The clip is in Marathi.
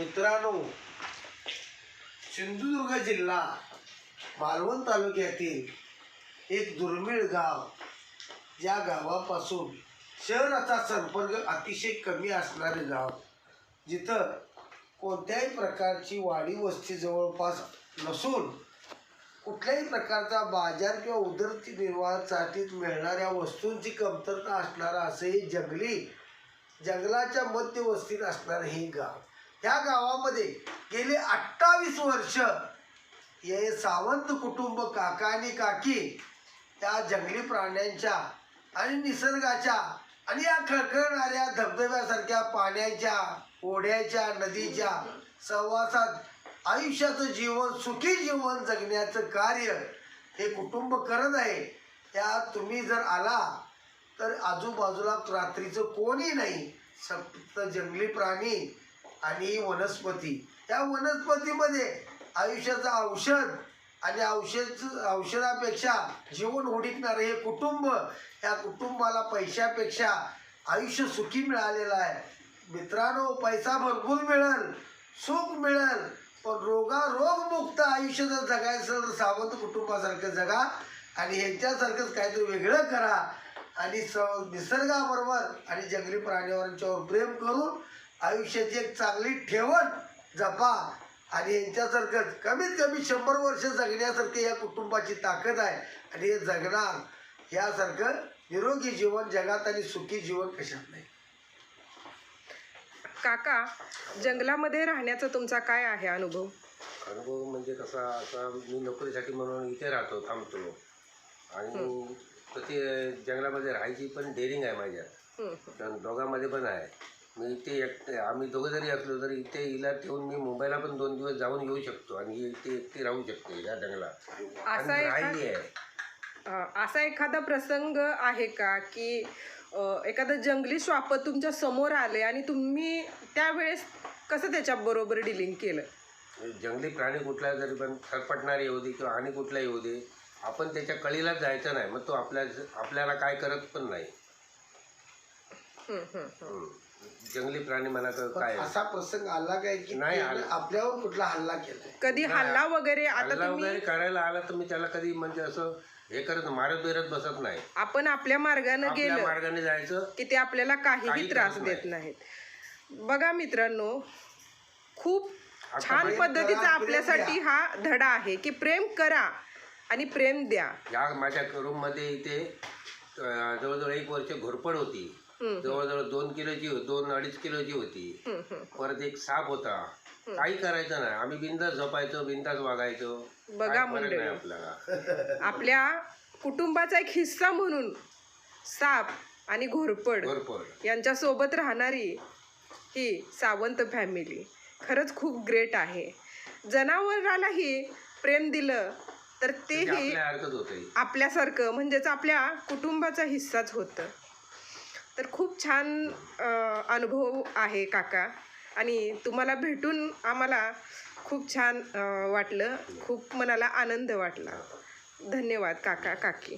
मित्रांनो सिंधुदुर्ग जिल्हा मालवण तालुक्यातील एक दुर्मिळ गाव या गावापासून शहराचा संपर्क अतिशय कमी असणारे गाव. जिथं कोणत्याही प्रकारची वाडी वस्ती जवळपास नसून कुठल्याही प्रकारचा बाजार किंवा उदरनिर्वाहासाठी मिळणाऱ्या वस्तूंची कमतरता असणारा असं हे जंगली जंगलाच्या मध्यवस्तीत असणारं हे गाव. ह्या गावामध्ये गेले अठ्ठावीस वर्ष हे सावंत कुटुंब काका आणि काकी त्या जंगली प्राण्यांच्या आणि निसर्गाच्या आणि या खळखळणाऱ्या धबधब्यासारख्या पाण्याच्या ओढ्याच्या नदीच्या सहवासात आयुष्याचं जीवन सुखी जीवन जगण्याचं कार्य हे कुटुंब करत आहे. त्या तुम्ही जर आला तर आजूबाजूला रात्रीचं कोणी नाही. फक्त जंगली प्राणी आणि वनस्पती. त्या वनस्पतीमध्ये आयुष्याचं औषध आणि औषध औषधापेक्षा जीवन हुडकणारं हे कुटुंब या कुटुंबाला पैशापेक्षा आयुष्य सुखी मिळालेलं आहे. मित्रांनो पैसा भरपूर मिळेल सुख मिळेल पण रोगा रोगमुक्त आयुष्य जर जगायचं तर सावंत कुटुंबासारखं जगा आणि ह्यांच्यासारखंच काहीतरी वेगळं करा. आणि स निसर्गाबरोबर आणि जंगली प्राण्यांच्यावर प्रेम करून आयुष्याची एक चांगली ठेवण जपा. आणि यांच्यासारखंच कमीत कमी शंभर वर्ष जगण्यासारखं या कुटुंबाची ताकद आहे. आणि हे जगणार यासारखं निरोगी जीवन जगात आणि सुखी जीवन कशात नाही. काका जंगलामध्ये राहण्याचा तुमचा काय आहे अनुभव? अनुभव म्हणजे कसा आता मी नोकरीसाठी म्हणून इथे राहतो थांबतो. आणि तर ते जंगलामध्ये राहायची पण डेअरिंग आहे माझ्या. दोघांमध्ये पण आहे. मी इथे एकटे आम्ही दोघं जरी असलो तरी इथे हिला ठेवून मी मुंबईला पण दोन दिवस जाऊन येऊ शकतो आणि ही इथे एकटी राहू शकते या जंगलात. असा आणि राहिली आहे. अं, असा एखादा प्रसंग आहे का की अं, एखादं जंगली श्वाप तुमच्यासमोर आले आणि तुम्ही त्यावेळेस कसं त्याच्याबरोबर डिलिंग केलं? जंगली प्राणी कुठला जरी पण सरपटणारे येऊ दे किंवा आणि कुठला येऊ दे आपण त्याच्या कळीलाच जायचं नाही. मग तो आपल्या आपल्याला काय करत पण नाही. हं, हं. हम्म. जंगली प्राणी म्हणा तर पण काय असा प्रसंग आला काय की नाही त्याने आला. आपल्यावर कुठला हल्ला केलाय कधी हल्ला वगैरे आता हल्ला तुम्ही वगैरे करायला आला तर मी त्याला कधी म्हणजे असं हे करत मारत बिरत बसत नाही आपण आपल्या मार्गानं आपल्या गेलं मार्गाने जायचं की ते आपल्याला काहीही काही त्रास त्रास देत नाहीत बघा मित्रांनो खूप आता छान प्रेम पद्धतीचा करा, प्रेम आपल्यासाठी द्या. हा धडा आहे की प्रेम करा आणि प्रेम द्या या माझ्या रूममध्ये इथे अं, जवळजवळ एक वर्ष घोरपड होती. जवळजवळ दोन किलोची हो- दोन अडीच किलोची होती. परत एक साप होता. काही करायचं नाही. आम्ही बिंदास झोपायचो बिंदास वागायचो. बघा मंडळी. आपल्याला. आपल्या कुटुंबाचा एक हिस्सा म्हणून साप आणि घोरपड घोरपड. यांच्या सोबत राहणारी ही सावंत फॅमिली खरंच खूप ग्रेट आहे. जनावरालाही प्रेम दिलं तर म्हणजे तेही आपल्यासारखं म्हणजेच आपल्या कुटुंबाचा हिस्साच होतं. खूप छान अनुभव आहे काका. आणि तुम्हाला भेटून आम्हाला खूप छान वाटलं. खूप मनाला आनंद वाटला. धन्यवाद काका काकी.